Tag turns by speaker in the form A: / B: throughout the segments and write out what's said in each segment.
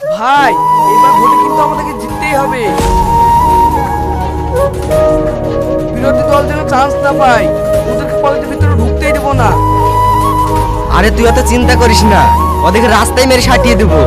A: ভাই এবার ভোটে কিন্তু আমাদেরকে জিততেই হবে। বিরোধী দল যেন চান্স না পায়, ওদেরকে কলেজের ভিতরে ঢুকতেই দেবো না।
B: আরে তুই অত চিন্তা করিস না, ওদেরকে রাস্তায় মেরে সাটিয়ে দেবো।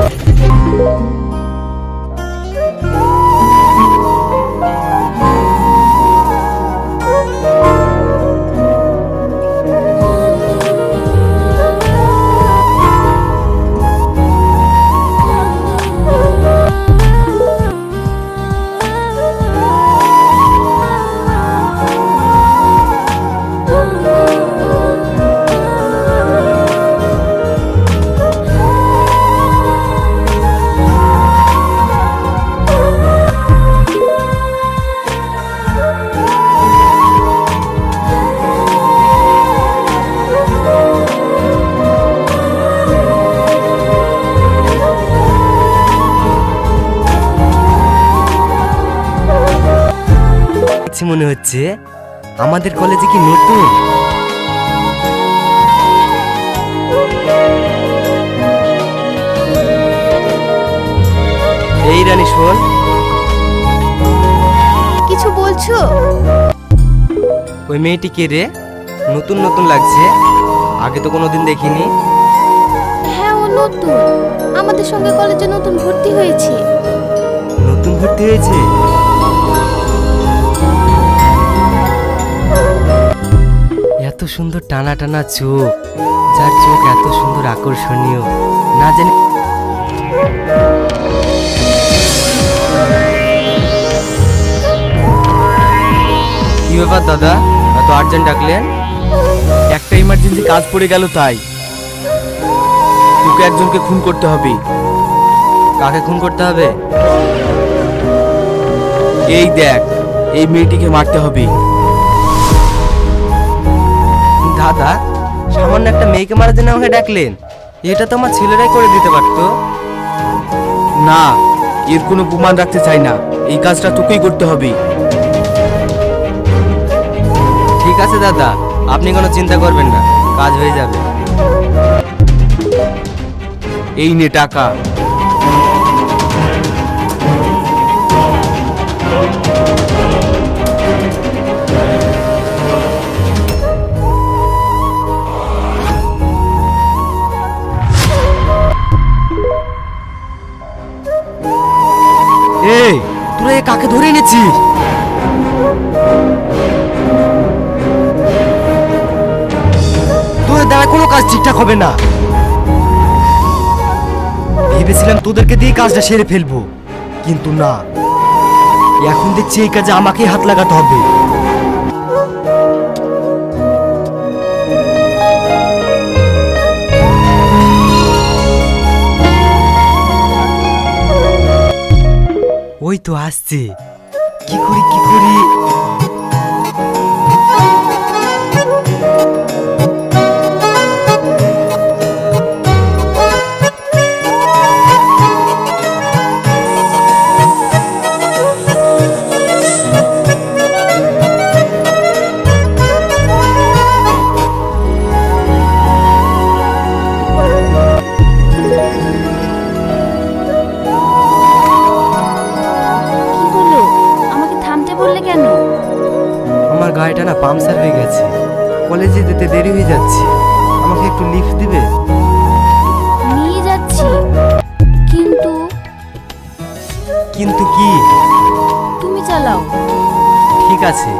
B: দেখছি মনে হচ্ছে আমাদের কলেজে কি নতুন? এই রানী শোন।
C: কিছু বলছো?
B: ওই মেয়েটি কে রে? নতুন নতুন লাগছে। আগে তো কোনোদিন দেখিনি।
C: হ্যাঁ ও নতুন। আমাদের সঙ্গে কলেজে নতুন ভর্তি হয়েছে।
B: নতুন ভর্তি হয়েছে? সুন্দর টানা টানা চোখ। যার চোখ এত সুন্দর আকর্ষণীয়, না জানি কি ব্যাপার দাদা? এত আর্জেন্ট ডাকলেন?
A: একটা ইমার্জেন্সি কাজ পড়ে গেল তাই। তোকে একজনকে খুন করতে হবে।
B: কাকে খুন করতে হবে?
A: এই দেখ, এই মেয়েটিকে মারতে হবে।
B: দাদা সামান্য একটা মেয়েকে মারার জন্য আমাকে ডাকলেন। এটা তো আমার ছেলেরাই করে দিতে পারতো।
A: না, এর কোনো প্রমাণ রাখতে চাই না। এই কাজটা তোকেই করতে হবে।
B: ঠিক আছে দাদা, আপনি কোনো চিন্তা করবেন না, কাজ হয়ে যাবে।
A: এই নে টাকা।
B: তোরা কাকে ধরে এনেছি? তোদের দ্বারা কোনো কাজ ঠিকঠাক হবে না। ভেবেছিলাম তোদেরকে দিয়ে কাজটা সেরে ফেলব, কিন্তু না। এখন দেখছি এই কাজে আমাকেই হাত লাগাতে হবে। ওই তো আসছে কি করি কি করি গাড়িটা না পাংচার হয়ে গেছে। কলেজে যেতে দেরি হয়ে যাচ্ছে। আমাকে একটু লিফট দিবে?
C: নিয়ে যাচ্ছি। কিন্তু
B: কিন্তু কি?
C: তুমি চালাও।
B: ঠিক আছে।